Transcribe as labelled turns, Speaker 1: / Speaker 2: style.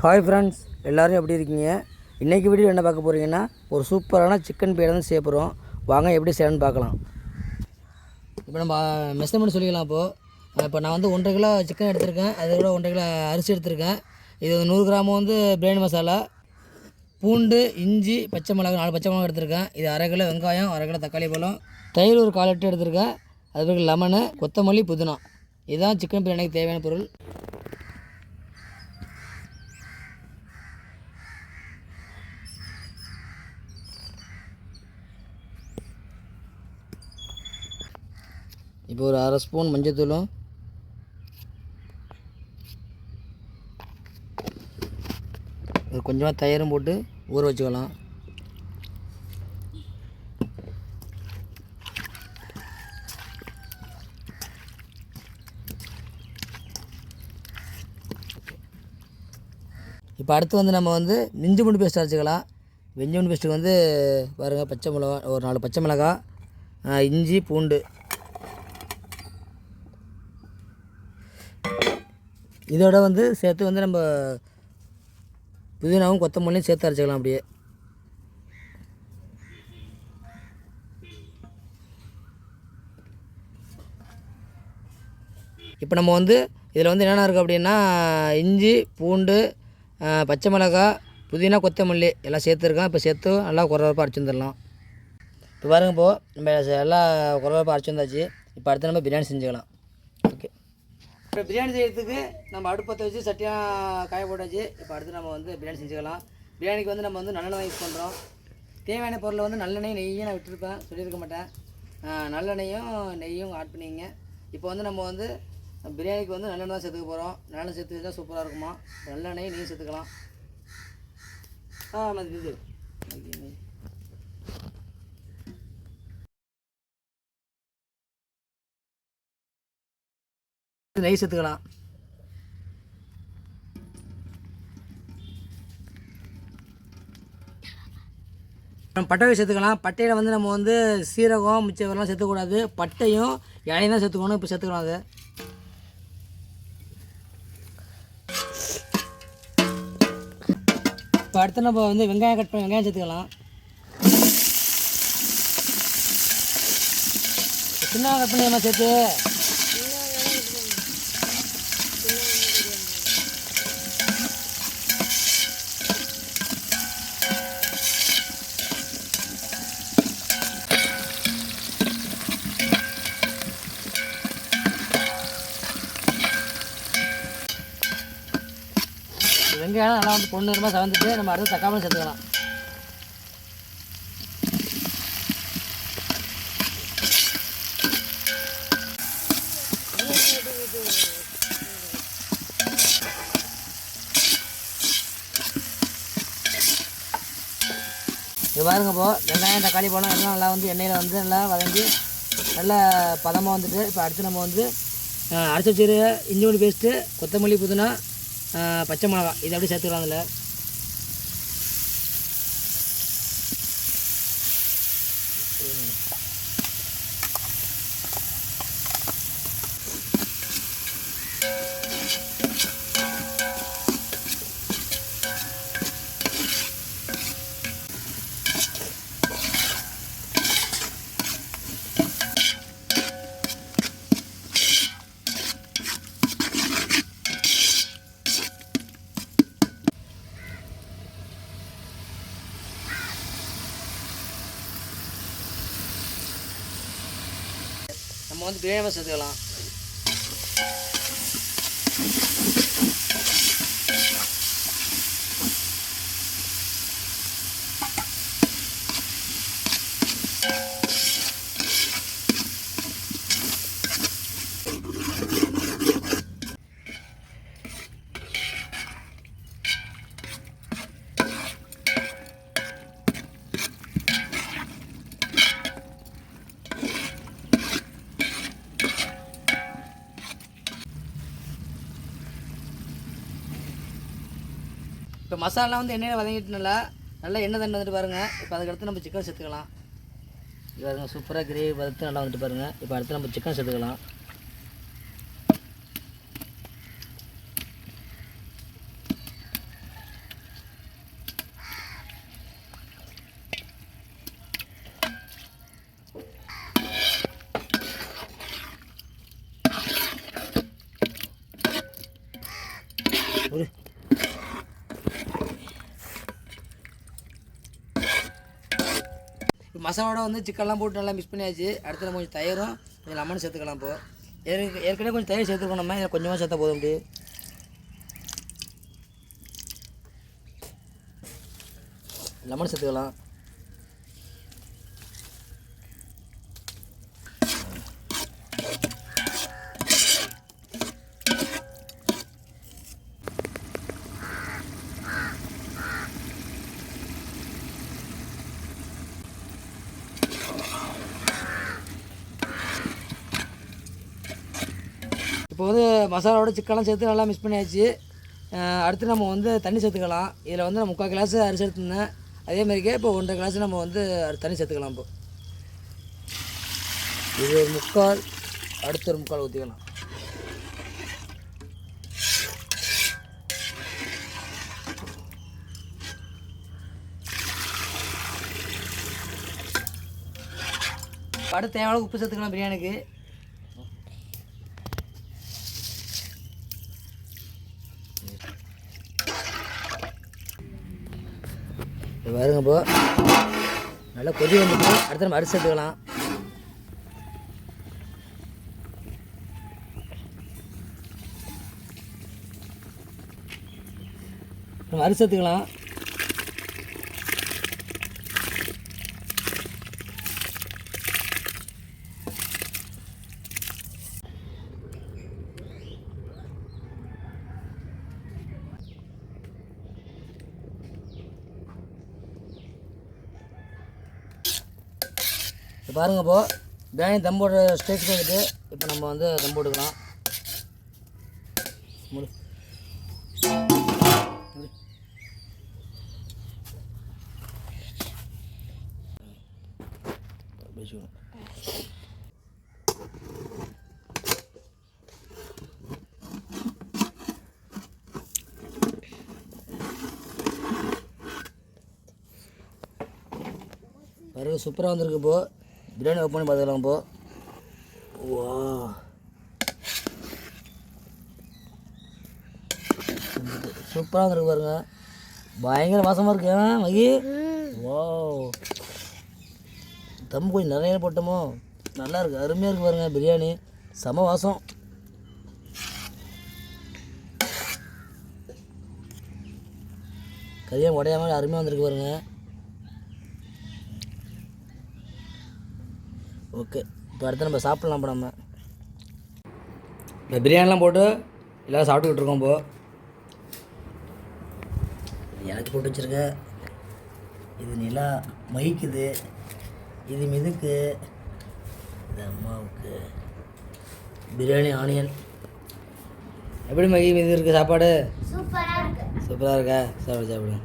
Speaker 1: Hi friends எல்லோரும் எப்படி இருக்கீங்க? இன்றைக்கி வீடியோ என்ன பார்க்க போகிறீங்கன்னா ஒரு சூப்பரான சிக்கன் பிரியாணி தான் செய்ய போகிறோம் வாங்க எப்படி செய்யணும்னு பார்க்கலாம். இப்போ நம்ம மெஷர்மெண்ட் சொல்லிக்கலாம் இப்போது இப்போ நான் வந்து ஒன்றரை கிலோ சிக்கன் எடுத்திருக்கேன். அதை விட ஒன்றரை கிலோ அரிசி எடுத்திருக்கேன். இது வந்து நூறு கிராம் வந்து பிரியாணி மசாலா பூண்டு இஞ்சி பச்சை மிளகா நாலு பச்சை மிளகா எடுத்திருக்கேன். இது அரை கிலோ வெங்காயம் அரை கிலோ தக்காளி பழம். தயிர் ஒரு கால் லிட்டர் எடுத்திருக்கேன். அது பிறகு லெமனு கொத்தமல்லி புதினா. இதுதான் சிக்கன் பிரியாணிக்கு தேவையான பொருள். இப்போ ஒரு அரை ஸ்பூன் மஞ்சத்தூளும் ஒரு கொஞ்சமாக தயிரும் போட்டு ஊற வச்சுக்கலாம். இப்போ அடுத்து வந்து நம்ம வந்து இஞ்சி பூண்டு பேஸ்ட் அரைச்சிக்கலாம். வெஞ்சி பூண்டு பேஸ்ட்டுக்கு வந்து பாருங்கள் பச்சை மிளகா ஒரு நாலு பச்சை மிளகா இஞ்சி பூண்டு. இதோட வந்து சேர்த்து வந்து நம்ம புதினாவும் கொத்தமல்லியும் சேர்த்து அரைச்சிக்கலாம் அப்படியே. இப்போ நம்ம வந்து இதில் வந்து என்னென்ன இருக்குது அப்படின்னா இஞ்சி பூண்டு பச்சை மிளகாய் புதினா கொத்தமல்லி எல்லாம் சேர்த்துருக்கோம். இப்போ சேர்த்து நல்லா குறவரப்பாக அரைச்சி வந்துடலாம். இப்போ பாருங்க இப்போது நம்ம எல்லாம் குறவரப்பாக அரைச்சி வந்தாச்சு. இப்போ அடுத்து நம்ம பிரியாணி செஞ்சுக்கலாம். இப்போ பிரியாணி செய்யறதுக்கு நம்ம அடுப்பத்தை வச்சு சட்டியாக காய போட்டாச்சு. இப்போ அடுத்து நம்ம வந்து பிரியாணி செஞ்சுக்கலாம். பிரியாணிக்கு வந்து நம்ம வந்து நல்லெண்ணெய் யூஸ் பண்ணுறோம் தேவையான பொருளை வந்து நல்லெண்ணெய் நெய்யும் நான் விட்டுருப்பேன். சொல்லியிருக்க மாட்டேன். நல்லெண்ணெயும் நெய்யும் ஆட் பண்ணிங்க இப்போ வந்து நம்ம வந்து பிரியாணிக்கு வந்து நல்லெண்ணெய் தான் சேர்த்துக்க போகிறோம் நல்லெண்ணெய் சேர்த்து வச்சா சூப்பராக இருக்குமா? நல்லெண்ணெய் நெய் சேர்த்துக்கலாம். ஆ இது. மதி நெய் சேர்த்துக்கலாம் நம்ம பட்டை சேர்த்துக்கலாம். பட்டையில் வந்து நம்ம வந்து சீரகம் மிச்சவரெல்லாம் சேர்த்துக்கூடாது. பட்டையும் இலையும் தான் சேர்த்துக்கணும். இப்போ சேர்த்துக்கலாம் அது. இப்போ அடுத்து நம்ம வந்து வெங்காயம் கட் பண்ணி வெங்காயம் சேர்த்துக்கலாம். சின்ன கட் பண்ணி நம்ம சேர்த்து வெங்காயம் நல்லா வந்து பொண்ணு சவந்துட்டு நம்ம அடுத்து தக்காமல் சேர்த்துக்கலாம் இது பாருங்க இப்போ வெங்காயம் தக்காளி பழம் எல்லாம் நல்லா வந்து எண்ணெயில் வந்து நல்லா வதங்கி நல்லா பதமாக வந்துட்டு இப்போ அடுத்து நம்ம வந்து அடுத்த அரைச்சி இஞ்சி பூண்டு பேஸ்ட்டு கொத்தமல்லி புதினா பச்சை மிளகா. இதை அப்படியே சேர்த்துக்கலாம் அதில் நம்ம வந்து பிரியாணி மசாலா சேர்த்துக்கலாம் இப்போ மசாலா வந்து எண்ணெயில் வதங்கிட்டுனால நல்லா எண்ணெய் தண்ணி வந்துட்டு பாருங்கள் இப்போ அதுக்கடுத்து நம்ம சிக்கன் சேர்த்துக்கலாம் இது பாருங்கள் சூப்பராக கிரேவி வதத்து நல்லா வந்துட்டு பாருங்கள் இப்போ அடுத்து நம்ம சிக்கன் சேர்த்துக்கலாம் ஒரு மசாலோட வந்து சிக்கன்லாம் போட்டு நல்லா மிக்ஸ் பண்ணியாச்சு. அடுத்து நம்ம கொஞ்சம் தயிரும் கொஞ்சம் லெமன் சேர்த்துக்கலாம் இப்போ. ஏற்க- ஏற்கனவே கொஞ்சம் தயிர் சேர்த்துருக்கோம் நம்ம. இதில் கொஞ்சமாக சேர்த்தா போதும் அப்படி. லெமன் சேர்த்துக்கலாம் இப்போ வந்து மசாலாவோட சிக்கன்லாம் சேர்த்து நல்லா மிக்ஸ் பண்ணியாச்சு. அடுத்து நம்ம வந்து தண்ணி சேர்த்துக்கலாம். இதில் வந்து நான் முக்கால் கிளாஸ் அரிசி எடுத்துருந்தேன். அதேமாதிரிக்கே இப்போ ஒன்றரை கிளாஸ் நம்ம வந்து தண்ணி சேர்த்துக்கலாம் இப்போ. இது ஒரு முக்கால் அடுத்து ஒரு முக்கால் ஊற்றிக்கலாம் அடுத்து தேவையான உப்பு சேர்த்துக்கலாம் பிரியாணிக்கு. இது பாருங்க இப்போ நல்லா கொதி வந்துட்டு அடுத்து நம்ம அரிசி சேர்த்துக்கலாம் நம்ம அரிசி எடுத்துக்கலாம். இப்போ பாருங்க இப்போ பிரியாணி தம் போடுற ஸ்டேஜ் வந்துட்டு இப்போ நம்ம வந்து தம் போட்டுக்கலாம் முடி. பாருங்க சூப்பராக வந்திருக்கு இப்போது பிரியாணி ஓப்பன் பண்ணி பார்த்துக்கலாம் இப்போ வா சூப்பராக வந்திருக்கு பாருங்க. பயங்கர வாசமாக இருக்கு மகி? வா தம்பு கொஞ்சம் நிறைய போட்டோமோ? நல்லா இருக்கு அருமையாக இருக்கு பாருங்க பிரியாணி. செம வாசம். கறியாக உடையாம அருமையாக வந்திருக்கு பாருங்க. ஓகே இப்போ அடுத்து நம்ம சாப்பிட்லாம் இப்போ நம்ம. இப்போ பிரியாணிலாம் போட்டு எல்லோரும் சாப்பிட்டுக்கிட்டு இருக்கோம் இப்போ. எனக்கு போட்டு வச்சுருக்க. இது நிலா மகிக்குது இது மிதுக்கு. இது அம்மாவுக்கு. பிரியாணி ஆனியன். எப்படி மகி மீது இருக்கு சாப்பாடு? சூப்பராக இருக்கா? சாப்பிடு சாப்பிடு.